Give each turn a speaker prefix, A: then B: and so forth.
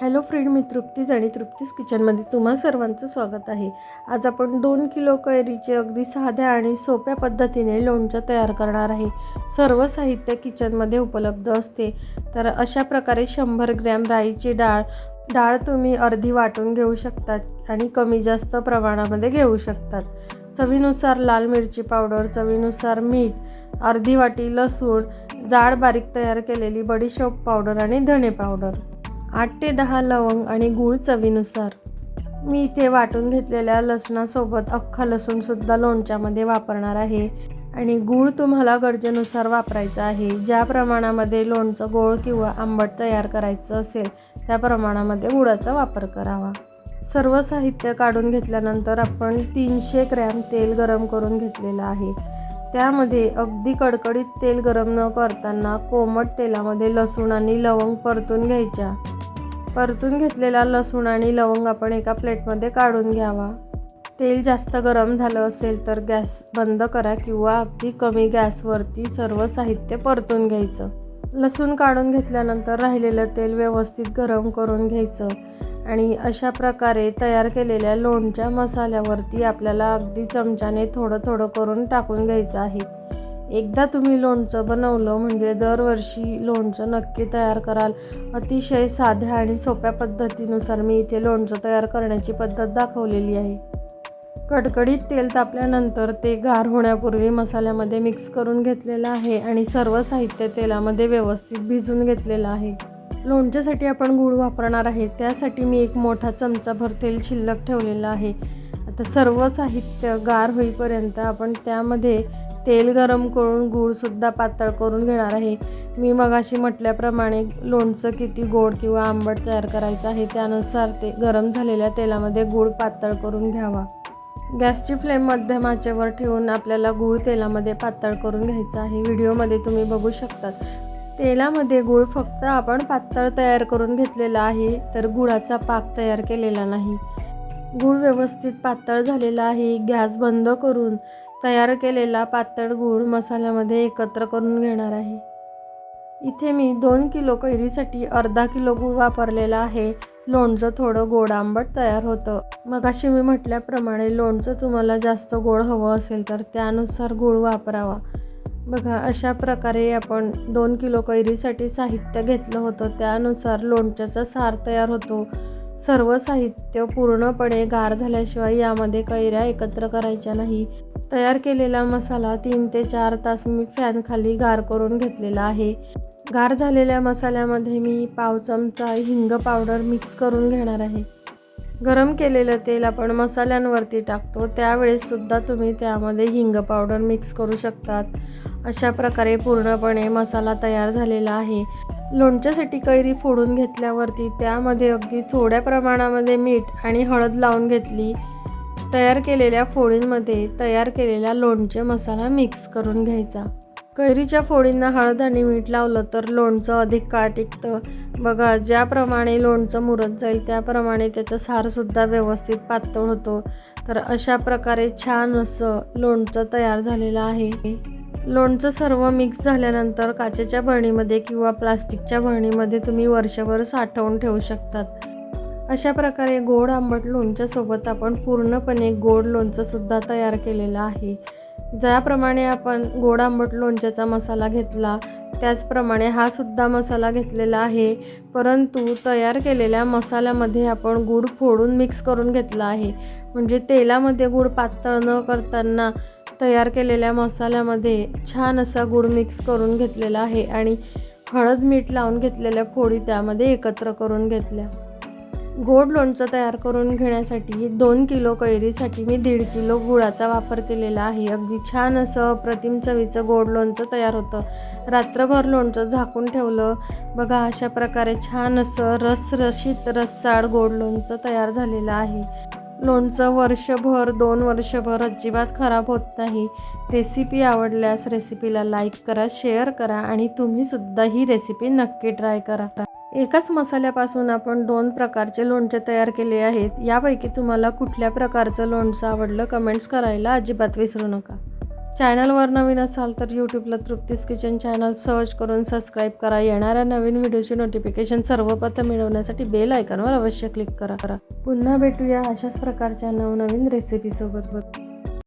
A: Hello friend मी तृप्तीज आणि तृप्तीज किचनमध्ये तुम्हा सर्वांचं स्वागत आहे. आज आपण दोन किलो कैरीचे अगदी साध्या आणि सोप्या पद्धतीने लोणचं तयार करणार आहे. सर्व साहित्य किचनमध्ये उपलब्ध असते. तर अशा प्रकारे शंभर ग्रॅम राईची डाळ डाळ तुम्ही अर्धी वाटून घेऊ शकतात आणि कमी जास्त प्रमाणामध्ये घेऊ शकतात. चवीनुसार लाल मिरची पावडर चवीनुसार मीठ अर्धी वाटी लसूण जाड बारीक तयार केलेली बडीशोप पावडर आणि धणे पावडर. आठ ते दहा लवंग आणि गूळ चवीनुसार. मी इथे वाटून घेतलेल्या लसणासोबत अख्खा लसूणसुद्धा लोणच्यामध्ये वापरणार आहे. आणि गूळ तुम्हाला गरजेनुसार वापरायचा आहे. ज्या प्रमाणामध्ये लोणचं गोळ किंवा आंबट तयार करायचं असेल त्या प्रमाणामध्ये गुळाचा वापर करावा. सर्व साहित्य काढून घेतल्यानंतर आपण तीनशे ग्रॅम तेल गरम करून घेतलेलं आहे. त्यामध्ये अगदी कडकडीत तेल गरम न करताना कोमट तेलामध्ये लसूण आणि लवंग परतून घ्यायच्या. परतून घेतलेला लसूण आणि लवंग आपण एका प्लेटमध्ये काढून घ्यावा. तेल जास्त गरम झालं असेल तर गॅस बंद करा किंवा अगदी कमी गॅसवरती सर्व साहित्य परतून घ्यायचं. लसूण काढून घेतल्यानंतर राहिलेलं तेल व्यवस्थित गरम करून घ्यायचं आणि अशा प्रकारे तयार केलेल्या लोणच्या मसाल्यावरती आपल्याला अगदी चमच्याने थोडं थोडं करून टाकून घ्यायचं आहे. एकदा तुम्ही लोणचं बनवलं म्हणजे दरवर्षी लोणचं नक्की तयार कराल. अतिशय साध्या आणि सोप्या पद्धतीनुसार मी इथे लोणचं तयार करण्याची पद्धत दाखवलेली आहे. कडकडीत तेल तापल्यानंतर ते गार होण्यापूर्वी मसाल्यामध्ये मिक्स करून घेतलेलं आहे आणि सर्व साहित्य तेलामध्ये व्यवस्थित भिजून घेतलेलं आहे. लोणच्यासाठी आपण गूळ वापरणार आहे त्यासाठी मी एक मोठा चमचाभर तेल शिल्लक ठेवलेलं आहे. आता सर्व साहित्य गार होईपर्यंत आपण त्यामध्ये तेल गरम करून गूळसुद्धा पातळ करून घेणार आहे. मी मगाशी म्हटल्याप्रमाणे लोणचं किती गोड किंवा आंबट तयार करायचं आहे त्यानुसार ते गरम झालेल्या तेलामध्ये गूळ पातळ करून घ्यावा. गॅसची फ्लेम मध्यम आचेवर ठेवून आपल्याला गूळ तेलामध्ये पातळ करून घ्यायचं आहे. व्हिडिओमध्ये तुम्ही बघू शकतात. तेलामध्ये गूळ फक्त आपण पातळ तयार करून घेतलेला आहे तर गुळाचा पाक तयार केलेला नाही. गूळ व्यवस्थित पातळ झालेला आहे. गॅस बंद करून तयार केलेला पातळ गूळ मसाल्यामध्ये एकत्र करून घेणार आहे. इथे मी दोन किलो कैरीसाठी अर्धा किलो गूळ वापरलेला आहे. लोणचं थोडं गोड आंबट तयार होतं. मग अशी मी म्हटल्याप्रमाणे लोणचं तुम्हाला जास्त गोड हवं असेल तर त्यानुसार गूळ वापरावा. बघा अशा प्रकारे आपण दोन किलो कैरीसाठी साहित्य घेतलं होतं. त्यानुसार लोणच्याचा सार तयार होतो. सर्व साहित्य पूर्णपणे गार झाल्याशिवाय यामध्ये कैऱ्या एकत्र करायच्या नाही. तयार केलेला मसाला तीन ते चार तास मी फॅनखाली गार करून घेतलेला आहे. गार झालेल्या मसाल्यामध्ये मी पाव चमचा हिंग पावडर मिक्स करून घेणार आहे. गरम केलेलं तेल आपण मसाल्यांवरती टाकतो त्यावेळेससुद्धा तुम्ही त्यामध्ये हिंग पावडर मिक्स करू शकतात. अशा प्रकारे पूर्णपणे मसाला तयार झालेला आहे. लोणच्यासाठी कैरी फोडून घेतल्यावरती त्यामध्ये अगदी थोड्या प्रमाणामध्ये मीठ आणि हळद लावून घेतली. तयार केलेल्या फोडींमध्ये तयार केलेला लोणचे मसाला मिक्स करून घ्यायचा. कैरीच्या फोडींना हळद आणि मीठ लावलं तर लोणचं अधिक काळ टिकतं. बघा ज्याप्रमाणे लोणचं मुरत जाईल त्याप्रमाणे त्याचं सारसुद्धा व्यवस्थित पातळ होतो. तर अशा प्रकारे छान असं लोणचं तयार झालेलं आहे. लोणचं सर्व मिक्स झाल्यानंतर काचेच्या भरणीमध्ये किंवा प्लास्टिकच्या भरणीमध्ये तुम्ही वर्षभर साठवून ठेवू शकतात. अशा प्रकारे गोड आंबट लोणच्यासोबत आपण पूर्णपणे गोड लोणचंसुद्धा तयार केलेलं आहे. ज्याप्रमाणे आपण गोड आंबट लोणच्याचा मसाला घेतला त्याचप्रमाणे हा सुद्धा मसाला घेतलेला आहे. परंतु तयार केलेल्या मसाल्यामध्ये आपण गूळ फोडून मिक्स करून घेतला आहे. म्हणजे तेलामध्ये गूळ पातळ न करताना तयार केलेल्या मसाल्यामध्ये छान असा गुड मिक्स करून घेतलेला आहे आणि हळद मीठ लावून घेतलेल्या फोडी त्यामध्ये एकत्र करून घेतल्या. गोड लोणचं तयार करून घेण्यासाठी दोन किलो कैरीसाठी मी दीड किलो गुळाचा वापर केलेला आहे. अगदी छान असं प्रतिम चवीचं गोड लोणचं तयार होतं. रात्रभर लोणचं झाकून ठेवलं. बघा अशा प्रकारे छान असं रसरशीत रससाड गोड लोणचं तयार झालेलं आहे. लोणचं वर्षभर दोन वर्षभर अजिबात खराब होत नाही. रेसिपी आवडल्यास रेसिपीला लाईक करा शेअर करा आणि तुम्हीसुद्धा ही रेसिपी नक्की ट्राय करा. एकाच मसाल्यापासून आपण दोन प्रकारचे लोणचे तयार केले आहेत. यापैकी तुम्हाला कुठल्या प्रकारचं लोणचं आवडलं कमेंट्स करायला अजिबात विसरू नका. चॅनलवर नवीन असाल तर यूट्यूबला तृप्तीस किचन चॅनल सर्च करून सबस्क्राईब करा. येणाऱ्या नवीन व्हिडिओचे नोटिफिकेशन सर्वप्रथम मिळवण्यासाठी बेल आयकॉनवर अवश्य क्लिक करा. करा पुन्हा भेटूया अशाच प्रकारच्या नवनवीन रेसिपीसोबत